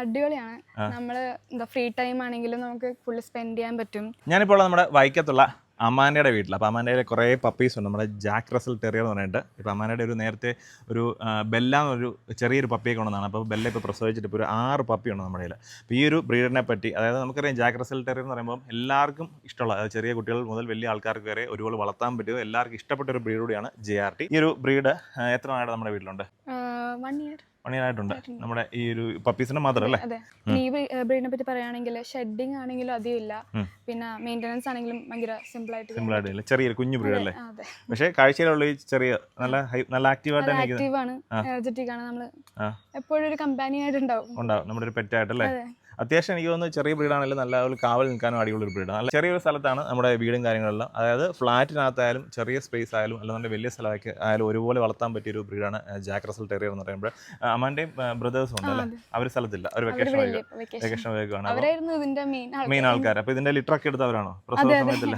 അടിപൊളിയാണ്. നമ്മൾ എന്താ ഫ്രീ ടൈം ആണെങ്കിലും നമുക്ക് ഫുള്ള് സ്പെൻഡ് ചെയ്യാൻ പറ്റും. ഞാനിപ്പോൾ നമ്മുടെ വൈക്കത്തുള്ള അമ്മാന്റെ വീട്ടിൽ അപ്പോൾ അമ്മാന്റെ കുറേ പപ്പീസ് ഉണ്ട്. നമ്മുടെ ജാക്ക് റസൽ ടെറിയർ എന്ന് പറഞ്ഞിട്ട്. ഇപ്പോൾ അമ്മാന്റെ ഒരു നേരത്തെ ഒരു ബെല്ല എന്നൊരു ചെറിയൊരു പപ്പിയെ കൊണ്ടുവന്നാണ്. അപ്പോൾ ബെല്ല ഇപ്പോൾ പ്രസവിച്ചിട്ട് ഇപ്പോൾ ഒരു ആറ് പപ്പിയുണ്ട് നമ്മുടെ കയ്യിൽ അപ്പോൾ ഈ ഒരു ബ്രീഡിനെ പറ്റി അതായത് നമുക്കറിയാം ജാക്ക് റസൽ ടെറിയർ എന്ന് പറയുമ്പോൾ എല്ലാവർക്കും ഇഷ്ടമുള്ള അതായത് ചെറിയ കുട്ടികൾ മുതൽ വലിയ ആൾക്കാർക്ക് വരെ ഒരുപോലെ വളർത്താൻ പറ്റിയത് എല്ലാവർക്കും ഇഷ്ടപ്പെട്ട ഒരു ബ്രീഡ് കൂടിയാണ് ജെ ആർ ടി ഈ ഒരു ബ്രീഡ് എത്ര നാളായിട്ട് നമ്മുടെ വീട്ടിലുണ്ട്? വൺ ഇയർ മണിയായിട്ടുണ്ട് നമ്മുടെ ഈ ഒരു പപ്പീസിന്റെ മാത്രം അല്ലേ? അതെ. ഈ ബ്രീഡിനെ പറ്റി പറയുകയാണെങ്കിൽ ഷെഡിങ് ആണെങ്കിലും അധികമില്ല പിന്നെ മെയിന്റനൻസ് ആണെങ്കിലും ഭയങ്കര സിമ്പിൾ ആയിട്ട് സിമ്പിൾ ആയിട്ട് ചെറിയ കുഞ്ഞു ബ്രീഡ് അല്ലേ പക്ഷേ കാഴ്ചയിലുള്ള ഈ ചെറിയ നല്ല നല്ല ആക്റ്റീവ് ആയിട്ട് ആക്റ്റീവ് ആണ്. എനർജറ്റിക് ആണ് നമ്മൾ എപ്പോഴും ഒരു കമ്പാനി ആയിട്ട് ഉണ്ടാവും. ഉണ്ടാവും. നമ്മുടെ ഒരു പെറ്റ് ആയിട്ട് അതെ. അത്യാവശ്യം എനിക്ക് തോന്നുന്നു ചെറിയ ബ്രീഡാണെങ്കിലും നല്ല ഒരു കാവൽ നിൽക്കാനും അടിപൊളി ഒരു ബ്രീഡാണ്. നല്ല ചെറിയൊരു സ്ഥലത്താണ് നമ്മുടെ വീടും കാര്യങ്ങളെല്ലാം. അതായത് ഫ്ലാറ്റിനകത്തായാലും ചെറിയ സ്പേസ് ആയാലും അല്ലാതെ വലിയ സ്ഥലമൊക്കെ ആയാലും ഒരുപോലെ വളർത്താൻ പറ്റിയ ഒരു ബ്രീഡാണ് ജാക്ക് റസൽ ടെറിയർ എന്ന് പറയുമ്പോൾ. അമ്മാന്റെയും ബ്രദേഴ്സും ഉണ്ട് അല്ലേ അവർ സ്ഥലത്തില്ല. അവർ വെക്കേഷൻ വെക്കേഷൻ വേഗമാണ് മെയിൻ ആൾക്കാർ അപ്പോൾ ഇതിന്റെ ലിറ്റർ ഒക്കെ എടുത്തവരാണോ പ്രസവ സമയത്തില്ല